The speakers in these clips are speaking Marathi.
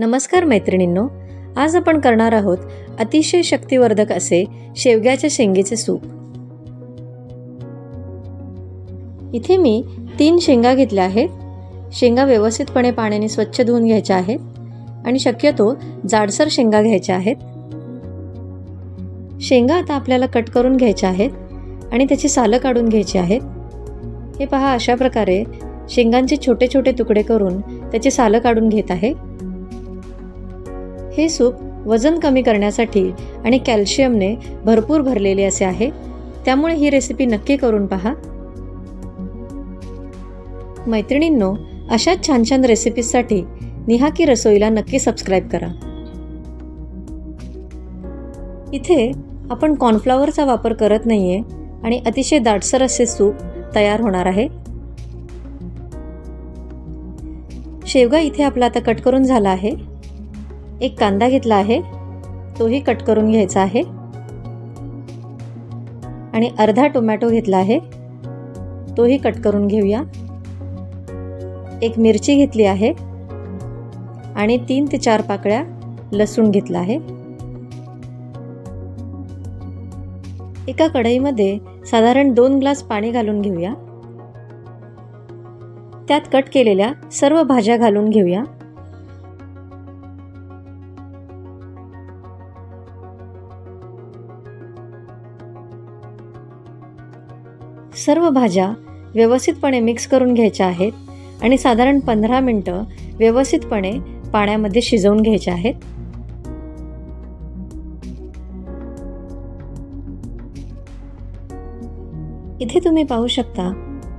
नमस्कार मैत्रिणींनो आज आपण करणार आहोत अतिशय शक्तिवर्धक असे शेवग्याच्या शेंगेचे सूप. इथे मी तीन शेंगा घेतल्या आहेत. शेंगा व्यवस्थितपणे पाण्याने स्वच्छ धुवून घ्यायच्या आहेत आणि शक्यतो जाडसर शेंगा घ्यायच्या आहेत. शेंगा आता आपल्याला कट करून घ्यायच्या आहेत आणि त्याची सालं काढून घ्यायची आहेत. हे पहा अशा प्रकारे शेंगांचे छोटे छोटे तुकडे करून त्याची सालं काढून घेत आहे. हे सूप वजन कमी करण्यासाठी आणि कॅल्शियमने भरपूर भरलेले असे आहे. त्यामुळे ही रेसिपी नक्की करून पहा. मैत्रिणींनो अशाच छान छान रेसिपीजसाठी निहाकी रसोईला नक्की सबस्क्राईब करा. इथे आपण कॉर्नफ्लॉवरचा वापर करत नाहीये आणि अतिशय दाटसर असे सूप तयार होणार आहे. शेवगा इथे आपला आता कट करून झाला आहे. एक कांदा घेतला आहे. तोही कट करून घ्यायचा आहे. आणि अर्धा टोमॅटो घेतला आहे. तोही कट करून घेऊया. एक मिरची घेतली आहे. आणि तीन ते चार पाकळ्या लसूण घेतला आहे. एका कढईमध्ये साधारण दोन ग्लास पाणी घालून घेऊया. त्यात कट केलेल्या सर्व भाज्या घालून घेऊया. सर्व भाज्या व्यवस्थितपणे मिक्स करून घ्यायच्या आहेत आणि साधारण पंधरा मिनटं व्यवस्थितपणे पाण्यामध्ये शिजवून घ्यायच्या आहेत. इथे तुम्ही पाहू शकता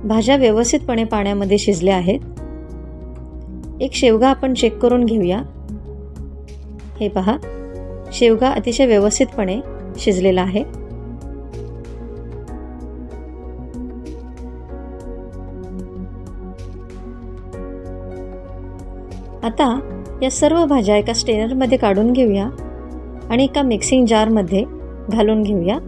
भाज्या व्यवस्थितपणे पाण्यामध्ये शिजल्या आहेत. एक शेवगा आपण चेक करून घेऊया. हे पहा शेवगा अतिशय व्यवस्थितपणे शिजलेला आहे. आता या सर्व भाज्या एका स्टेनरमध्ये काढून घेऊया आणि एका मिक्सिंग जारमध्ये घालून घेऊया.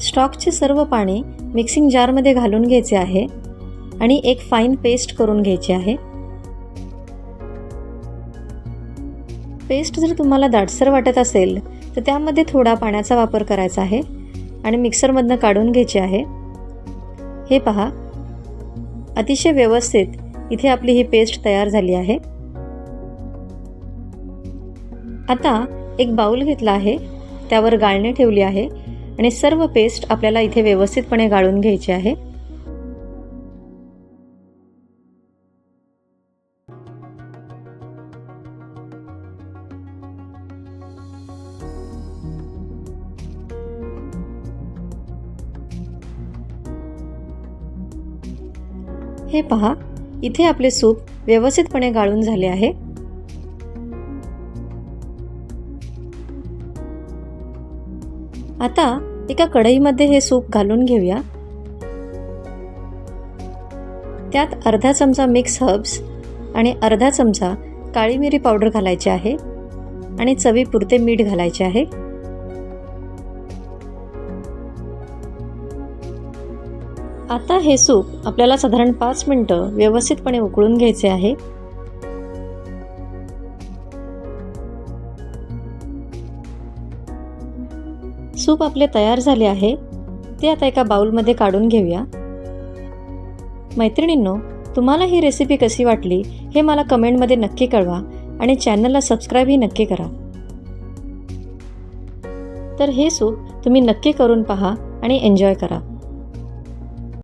स्टॉकचे सर्व पाणी मिक्सिंग जारमध्ये घालून घ्यायचे आहे आणि एक फाईन पेस्ट करून घ्यायची आहे. पेस्ट जर तुम्हाला दाटसर वाटत असेल तर त्यामध्ये थोडा पाण्याचा वापर करायचा आहे आणि मिक्सरमधनं काढून घ्यायची आहे. हे पहा. अतिशय व्यवस्थित इथे आपली ही पेस्ट तयार झाली आहे. आता एक बाऊल घेतला आहे त्यावर गाळणे ठेवली आहे आणि सर्व पेस्ट आपल्याला इथे व्यवस्थितपणे गाळून घ्यायची आहे. हे पहा. इथे आपले सूप व्यवस्थितपणे गाळून झाले आहे. आता एका कढईमध्ये हे सूप घालून घेऊया. त्यात अर्धा चमचा मिक्स हर्ब्स आणि अर्धा चमचा काळी मिरी पावडर घालायची आहे आणि चवीपुरते मीठ घालायचे आहे. आता हे सूप आपल्याला साधारण पाच मिनटं व्यवस्थितपणे उकळून घ्यायचे आहे. सूप आपले तयार झाले आहे. ते आता एका बाउलमध्ये काढून घेऊया. मैत्रिणींनो तुम्हाला ही रेसिपी कशी वाटली हे मला कमेंटमध्ये नक्की कळवा आणि चॅनलला सबस्क्राईबही नक्की करा. तर हे सूप तुम्ही नक्की करून पहा आणि एन्जॉय करा.